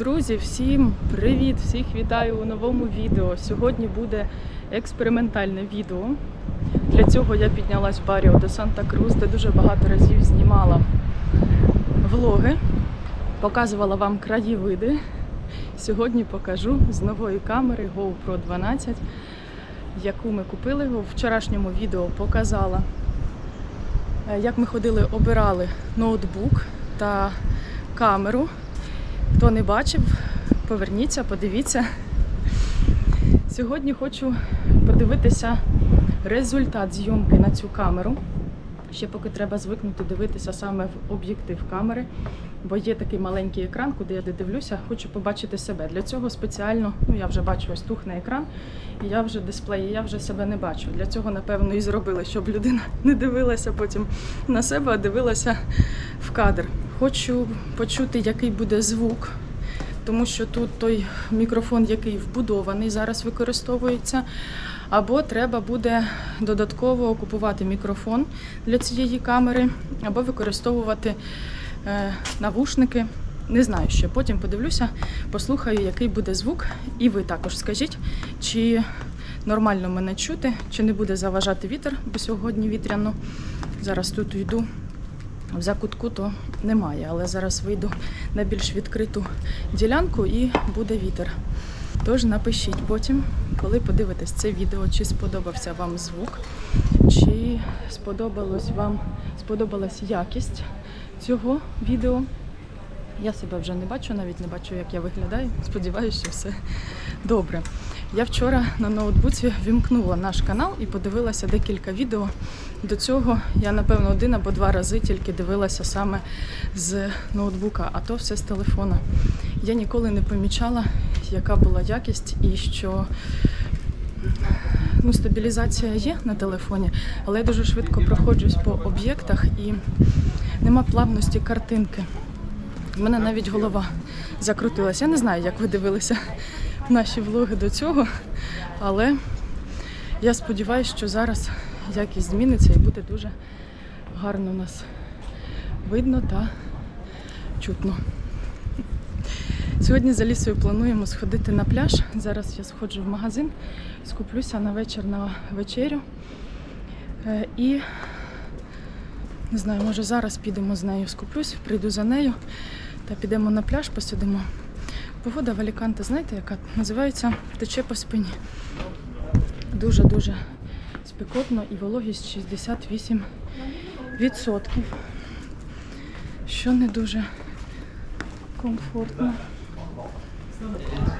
Друзі, всім привіт! Всіх вітаю у новому відео. Сьогодні буде експериментальне відео. Для цього я піднялась в Баріо до Санта-Крус, де дуже багато разів знімала влоги, показувала вам краєвиди. Сьогодні покажу з нової камери GoPro 12, яку ми купили. У вчорашньому відео показала, е, як ми ходили, обирали ноутбук та камеру. Хто не бачив, поверніться, подивіться. Сьогодні хочу подивитися результат зйомки на цю камеру. Ще поки треба звикнути дивитися саме в об'єктив камери, бо є такий маленький екран, куди я дивлюся, хочу побачити себе. Для цього спеціально, ну я вже бачу ось тухне екран, і я вже дисплей, і я вже себе не бачу. Для цього, напевно, і зробили, щоб людина не дивилася потім на себе, а дивилася в кадр. Хочу почути, який буде звук, тому що тут той мікрофон, який вбудований, зараз використовується. Або треба буде додатково купувати мікрофон для цієї камери, або використовувати е, навушники. Не знаю ще. Потім подивлюся, послухаю, який буде звук. І ви також скажіть, чи нормально мене чути, чи не буде заважати вітер, бо сьогодні вітряно. Зараз тут йду в закутку, то немає, але зараз вийду на більш відкриту ділянку і буде вітер. Тож напишіть потім, коли подивитесь це відео, чи сподобався вам звук, чи сподобалось вам сподобалась якість цього відео. Я себе вже не бачу, навіть не бачу, як я виглядаю. Сподіваюся, що все добре. Я вчора на ноутбуці вімкнула наш канал і подивилася декілька відео. До цього я, напевно, один або два рази тільки дивилася саме з ноутбука, а то все з телефона. Я ніколи не помічала, яка була якість і що ну, стабілізація є на телефоні, але я дуже швидко проходжусь по об'єктах і нема плавності картинки. У мене навіть голова закрутилася. Я не знаю, як ви дивилися наші влоги до цього, але я сподіваюся, що зараз якість зміниться і буде дуже гарно нас видно та чутно. Сьогодні за лісою плануємо сходити на пляж. Зараз я сходжу в магазин, скуплюся на вечір на вечерю. Е, І не знаю, може зараз підемо з нею, скуплюсь, прийду за нею та підемо на пляж, посидимо. Погода в Аліканте, знаєте, яка називається тече по спині. Дуже-дуже спекотно і вологість 68%. Що не дуже комфортно.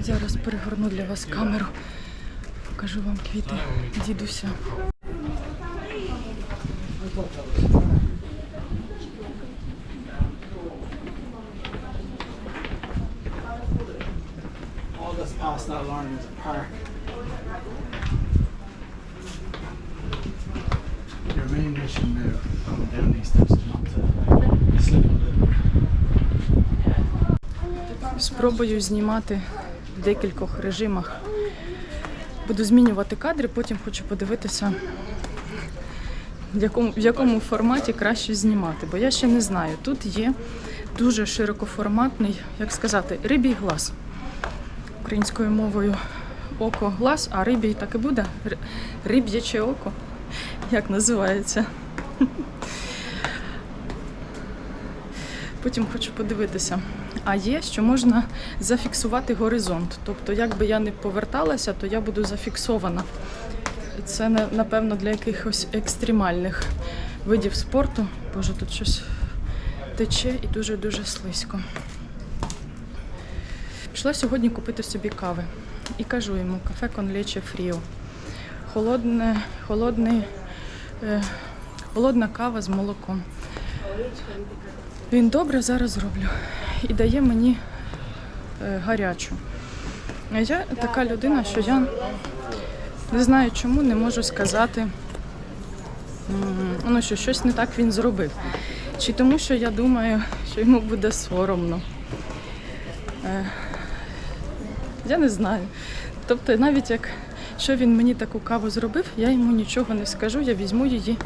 Зараз перегорну для вас камеру. Покажу вам квіти дідуся. Спробую знімати в декількох режимах. Буду змінювати кадри, потім хочу подивитися, в якому, в якому форматі краще знімати. Бо я ще не знаю. Тут є дуже широкоформатний, як сказати, рибій глаз. Українською мовою око глаз, а рибій так і буде. Ри- Риб'яче око, як називається. Потім хочу подивитися. А є, що можна зафіксувати горизонт. Тобто, як би я не поверталася, то я буду зафіксована. Це напевно для якихось екстремальних видів спорту. Боже, тут щось тече і дуже-дуже слизько. Пішла сьогодні купити собі кави. І кажу йому кафе Конлече Фріо. Холодне, холодний, е, холодна кава з молоком. Він добре зараз зроблю і дає мені е, гарячу. А я така людина, що я не знаю чому не можу сказати, ну, що щось не так він зробив. Чи тому, що я думаю, що йому буде соромно. Е, я не знаю. Тобто, навіть як що він мені таку каву зробив, я йому нічого не скажу, я візьму її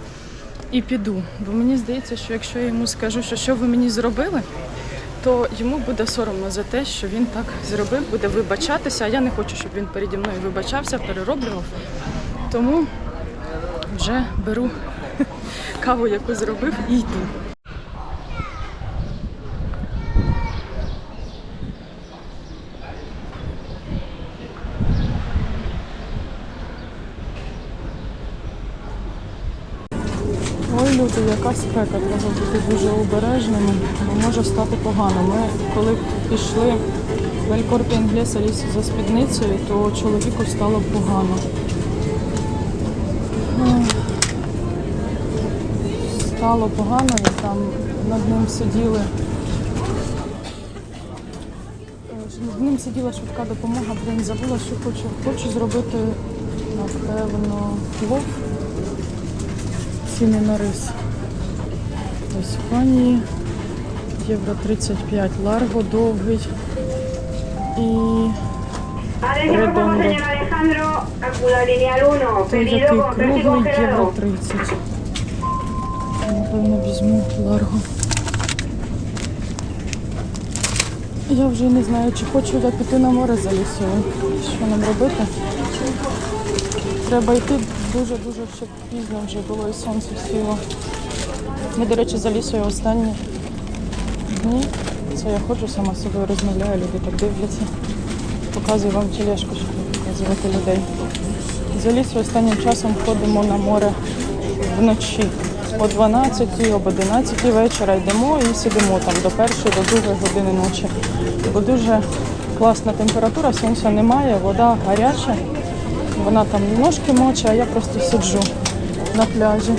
і піду. Бо мені здається, що якщо я йому скажу, що що ви мені зробили, то йому буде соромно за те, що він так зробив, буде вибачатися. А я не хочу, щоб він переді мною вибачався, перероблював. Тому вже беру каву, яку зробив, і йду. Яка спека, треба бути дуже обережними, бо може стати погано. Ми коли пішли в Елькорпі Інглеса ліс за спідницею, то чоловіку стало погано. Стало погано, і там над ним сиділи. Над ним сиділа швидка допомога, блін, забула, що хочу. Хочу зробити, напевно, плов ціни на рис. В Іспанії євро 35 ларго довгий і 1, той, precio круглий євро congelado. 30. Напевно, візьму ларго. Я вже не знаю, чи хочу я піти на море за лісою. Що нам робити? Треба йти дуже-дуже ще пізно вже було і сонце сіло. Ми, до речі, за лісою останні дні. Це я ходжу сама з собою розмовляю, люди так дивляться. Показую вам тележку, щоб показувати людей. За лісою останнім часом ходимо на море вночі. О 12 об 11 вечора йдемо і сидимо там до першої, до другої години ночі. Бо дуже класна температура, сонця немає, вода гаряча. Вона там ножки моче, а я просто сиджу на пляжі.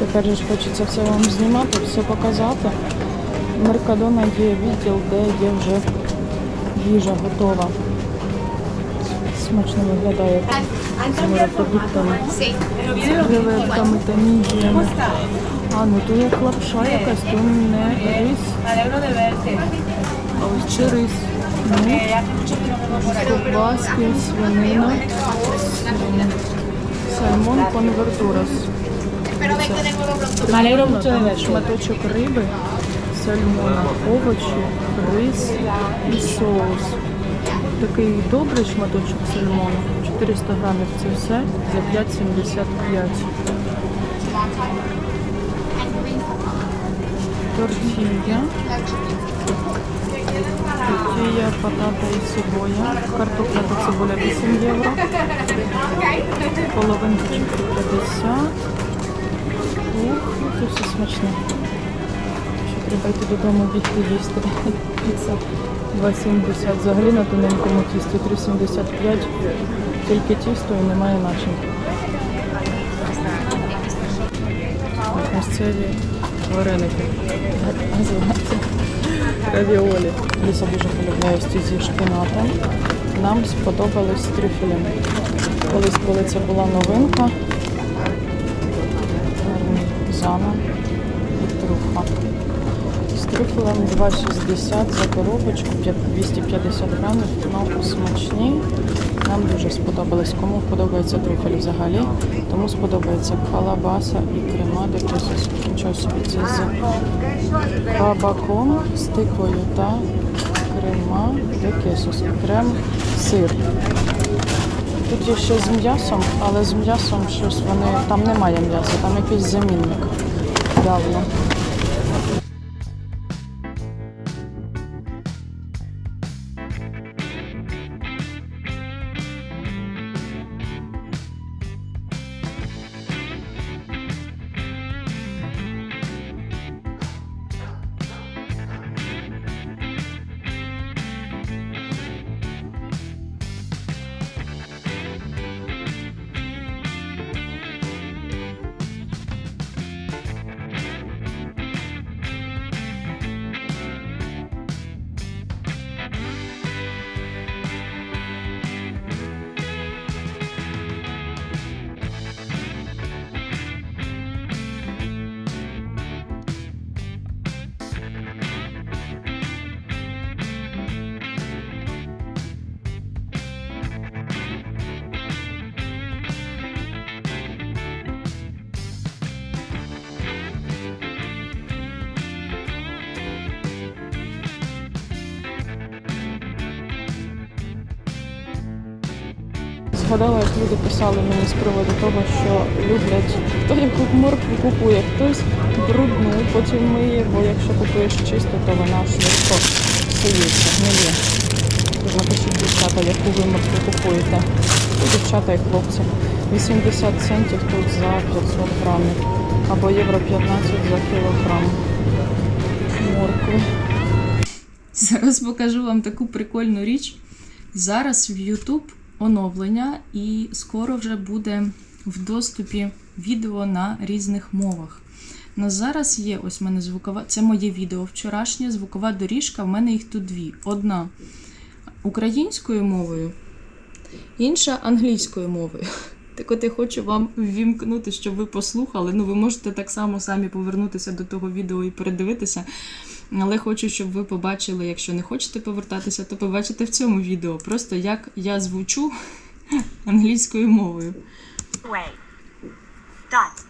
Тепер ж хочеться все вам знімати, все показати. Меркадона є відділ, де є вже їжа готова. Смачно виглядає з креветками та мідіями. А, ну то як лапша якась, то не рис, а ось чи рис. Ну, ковбаски, свинина, сальмон конвертурас. Me alegro mucho de verte. Шматочок риби, сальмона, овочі, рис і соус. Такий добрий шматочок сальмону. 400 грамів це все за 5,75. Тортилья. Тортилья, патата і цибуля. Картопля та цибуля 8 євро. Половинка 4,50. Ух, це все смачне. Ще треба йти додому бігти їсти. Піца 2,70. Взагалі на тоненькому тісті 3,75. Тільки тісто і немає начинки. Місцеві вареники. Називаються равіолі. Ліса дуже полюбляє зі шпинатом. Нам сподобались з трюфелем. Колись, коли це була новинка, Зана і труфа. З трюфелем 2,60 за коробочку, 250 грамів, ну, смачні. Нам дуже сподобались. Кому подобається трюфель взагалі, тому сподобається калабаса і крема де. Нічого собі це з кабаком, з тиквою та крема де кесос. Крем сир. Тут є ще з м'ясом, але з м'ясом щось вони. Там немає м'яса, там якийсь замінник. Явно. Згадала, як люди писали мені з приводу того, що люблять, хто яку моркву купує, хтось брудну, потім миє, бо якщо купуєш чисто, то вона швидко псується, гниє. Тож напишіть, дівчата, яку ви моркву купуєте. І дівчата і хлопці. 80 центів тут за 500 грамів. Або євро 15 за кілограм моркви. Зараз покажу вам таку прикольну річ. Зараз в YouTube оновлення, і скоро вже буде в доступі відео на різних мовах. На зараз є ось в мене звукова. Це моє відео вчорашнє, звукова доріжка. В мене їх тут дві. Одна українською мовою, інша англійською мовою. Так от я хочу вам ввімкнути, щоб ви послухали. Ну, ви можете так само самі повернутися до того відео і передивитися. Але хочу, щоб ви побачили, якщо не хочете повертатися, то побачите в цьому відео. Просто як я звучу англійською мовою. way. Dot.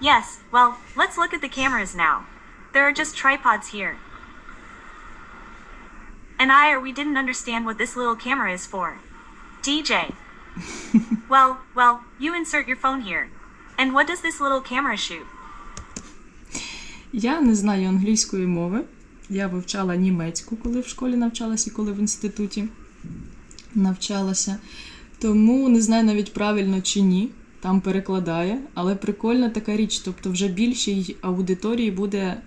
Yes, well, let's look at the cameras now. There are just tripods here. And I or we didn't understand what this little camera is for. DJ. well, well, you insert your phone here. And what does this little camera shoot? Я не знаю англійської мови. Я вивчала німецьку, коли в школі навчалася і коли в інституті навчалася. Тому не знаю навіть правильно чи ні. Там перекладає, але прикольна така річ. Тобто, вже більшій аудиторії буде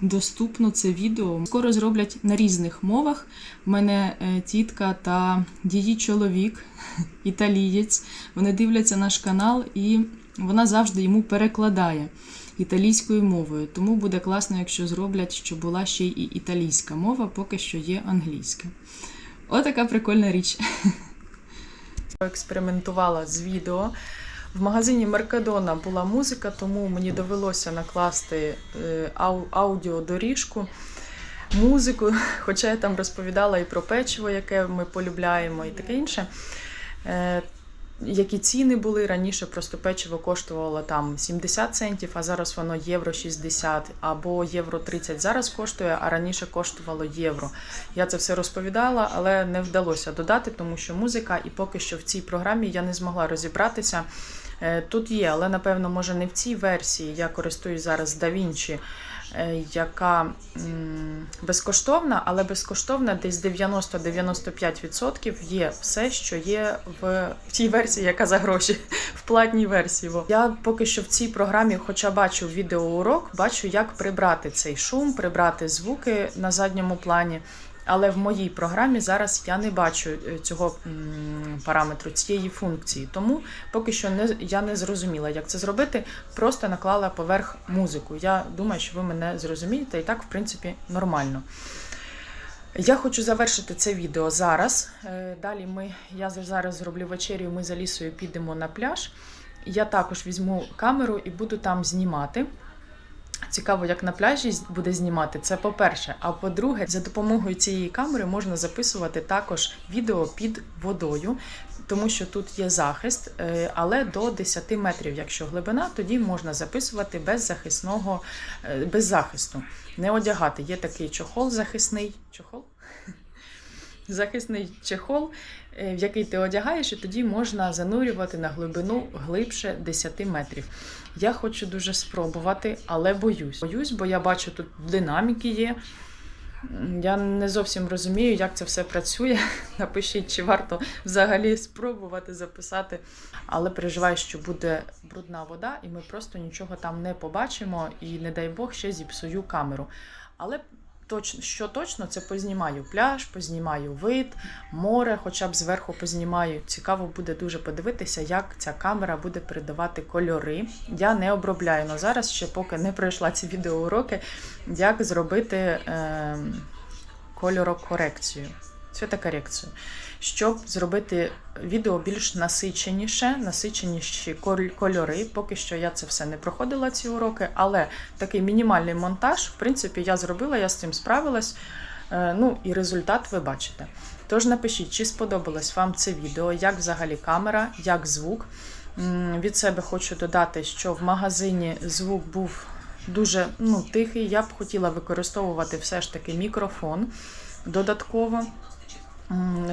доступно це відео. Скоро зроблять на різних мовах. У мене е, тітка та її чоловік, італієць. Вони дивляться наш канал, і вона завжди йому перекладає італійською мовою. Тому буде класно, якщо зроблять, що була ще й італійська мова, поки що є англійська. Отака прикольна річ. Експериментувала з відео. В магазині Меркадона була музика, тому мені довелося накласти е, ау- аудіодоріжку, музику, хоча я там розповідала і про печиво, яке ми полюбляємо, і таке інше. Які ціни були раніше, просто печиво коштувало там 70 центів, а зараз воно євро 60 або євро 30 зараз коштує, а раніше коштувало євро. Я це все розповідала, але не вдалося додати, тому що музика, і поки що в цій програмі я не змогла розібратися. Е, Тут є, але напевно, може не в цій версії. Я користуюсь зараз DaVinci, яка безкоштовна, але безкоштовна десь 90-95% є все, що є в тій версії, яка за гроші, в платній версії. Я поки що в цій програмі, хоча бачу відеоурок, бачу, як прибрати цей шум, прибрати звуки на задньому плані. Але в моїй програмі зараз я не бачу е, цього параметру, цієї функції. Тому поки що не, я не зрозуміла, як це зробити. Просто наклала поверх музику. Я думаю, що ви мене зрозумієте, і так, в принципі, нормально. Я хочу завершити це відео зараз. Е, Далі ми, я зараз зроблю вечерю, ми за лісою підемо на пляж. Я також візьму камеру і буду там знімати. Цікаво, як на пляжі буде знімати. Це по-перше. А по-друге, за допомогою цієї камери можна записувати також відео під водою, тому що тут є захист, е, але до 10 метрів, якщо глибина, тоді можна записувати без захисного, е, без захисту. Не одягати. Є такий чохол захисний. Чохол? Захисний чехол, в який ти одягаєш, і тоді можна занурювати на глибину глибше 10 метрів. Я хочу дуже спробувати, але боюсь. Боюсь, бо я бачу тут динаміки є. Я не зовсім розумію, як це все працює. Напишіть, чи варто взагалі спробувати записати. Але переживаю, що буде брудна вода, і ми просто нічого там не побачимо, і не дай Бог ще зіпсую камеру. Але точно, що точно, це познімаю пляж, познімаю вид, море, хоча б зверху познімаю. Цікаво буде дуже подивитися, як ця камера буде передавати кольори. Я не обробляю на зараз, ще поки не пройшла ці відеоуроки, як зробити е, кольорокорекцію. Цвітокорекцію. Щоб зробити відео більш насиченіше, насиченіші кольори. Поки що я це все не проходила ці уроки, але такий мінімальний монтаж, в принципі, я зробила, я з цим справилась. Е, Ну і результат ви бачите. Тож напишіть, чи сподобалось вам це відео, як взагалі камера, як звук. Від себе хочу додати, що в магазині звук був дуже ну, тихий. Я б хотіла використовувати все ж таки мікрофон додатково.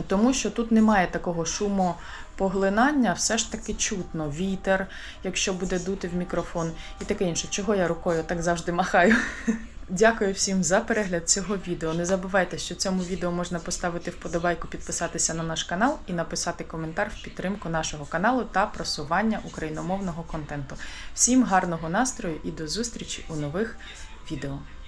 Тому що тут немає такого шумопоглинання, все ж таки чутно вітер, якщо буде дути в мікрофон, і таке інше. Чого я рукою так завжди махаю? Дякую всім за перегляд цього відео. Не забувайте, що цьому відео можна поставити вподобайку, підписатися на наш канал і написати коментар в підтримку нашого каналу та просування україномовного контенту. Всім гарного настрою і до зустрічі у нових відео.